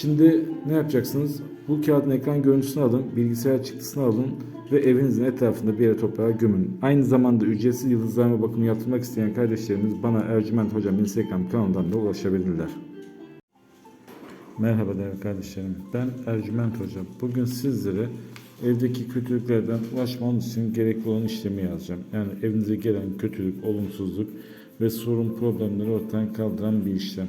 Şimdi ne yapacaksınız? Bu kağıdın ekran görüntüsünü alın, bilgisayar çıktısını alın ve evinizin etrafında bir yere toprağa gömün. Aynı zamanda ücretsiz yıldızlarma bakımı yaptırmak isteyen kardeşlerimiz bana Ercüment Hocam Instagram kanalından da ulaşabilirler. Merhaba değerli kardeşlerim. Ben Ercüment Hocam. Bugün sizlere evdeki kötülüklerden ulaşmanız için gerekli olan işlemi yazacağım. Yani evinize gelen kötülük, olumsuzluk ve sorun problemleri ortadan kaldıran bir işlem.